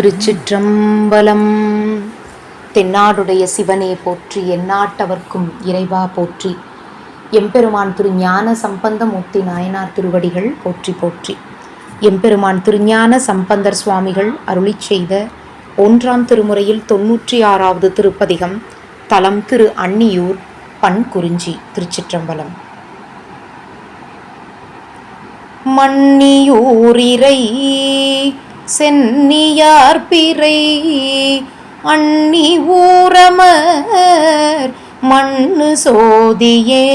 திருச்சிற்றம்பலம். தென்னாடுடைய சிவனே போற்றி எந்நாட்டவர்க்கும் இறைவா போற்றி. எம்பெருமான் திரு ஞான சம்பந்தமூர்த்தி நாயனார் திருவடிகள் போற்றி போற்றி. எம்பெருமான் திருஞான சம்பந்தர் சுவாமிகள் அருளிச் செய்த ஒன்றாம் திருமுறையில் தொன்னூற்றி ஆறாவது திருப்பதிகம் தலம் திரு அன்னியூர் பன்குறிஞ்சி திருச்சிற்றம்பலம். மன்னியூரிரை சென்னியார் பிறை அண்ணி ஊரமர் மண்ணு சோதியே.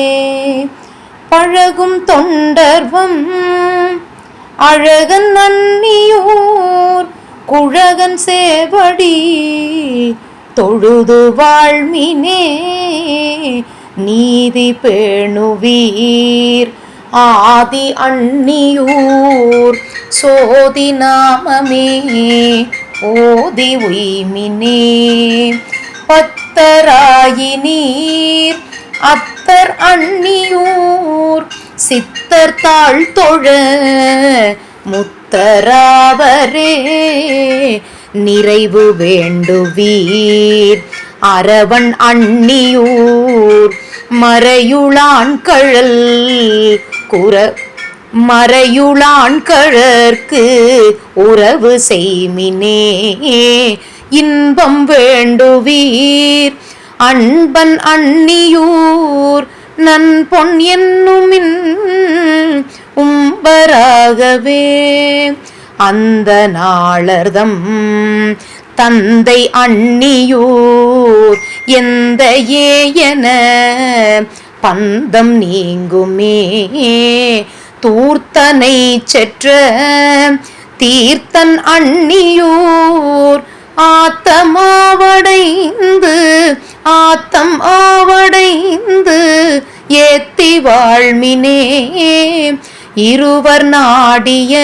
பழகும் தொண்டர்வம் அழகன் அன்னியூர் குழகன் சேவடி தொழுது வாழ்மினே நீதி பேணுவீர். ஆதி அன்னியூர். சோதி நாமமே ஓதி உய்மினே. பத்தராயினீர் அத்தர் அன்னியூர். சித்தர் தாழ் தொழ முத்தராவரே. நிறைவு வேண்டுவீர் அரவன் அன்னியூர். மறையுளான் கழல் குற மறையுளான் கழற்கு உறவு செய்மினே. இன்பம் வேண்டுவீர் அன்பன் அன்னியூர் நன் பொன் என்னுமின் உம்பராகவே. அந்த நாளர்தம் தந்தை அன்னியூர் எந்த ஏயன பந்தம் நீங்குமே. தூர்த்தனை செற்ற தீர்த்தன் அன்னியூர். ஆத்தமாவடைந்து ஆத்தம் ஆவடைந்து ஏத்தி வாழ்மினே. இருவர் நாடிய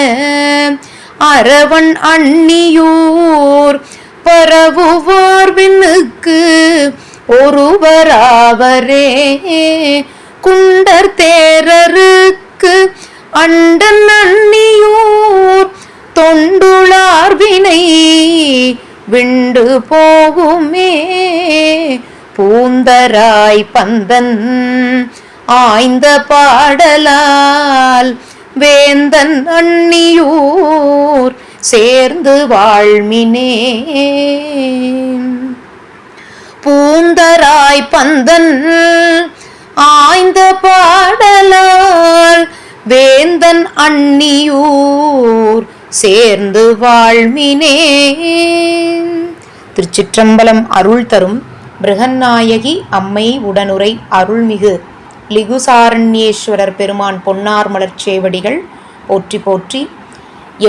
அரவன் அன்னியூர். பரவுவார் ஒருவராவரே. குண்டர் தேரருக்கு அண்டன் அன்னியூர் தொண்டுளார் வினை விண்டு போகுமே. பூந்தராய் பந்தன் ஆய்ந்த பாடலால் வேந்தன் அன்னியூர் சேர்ந்து வாழ்மினே. கூந்தராய் பந்தன். ஆய்ந்த பாடலால் வேந்தன் அன்னியூர் சேர்ந்து வாழ்மினே. திருச்சிற்றம்பலம் அருள் தரும் பிருகநாயகி அம்மை உடனுரை அருள்மிகு லிகுசாரண்யேஸ்வரர் பெருமான் பொன்னார் மலர்ச்சேவடிகள் போற்றி போற்றி.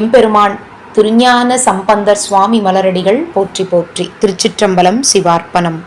எம்பெருமான் திருஞான சம்பந்தர் சுவாமி மலரடிகள் போற்றி போற்றி. திருச்சிற்றம்பலம் சிவார்ப்பணம்.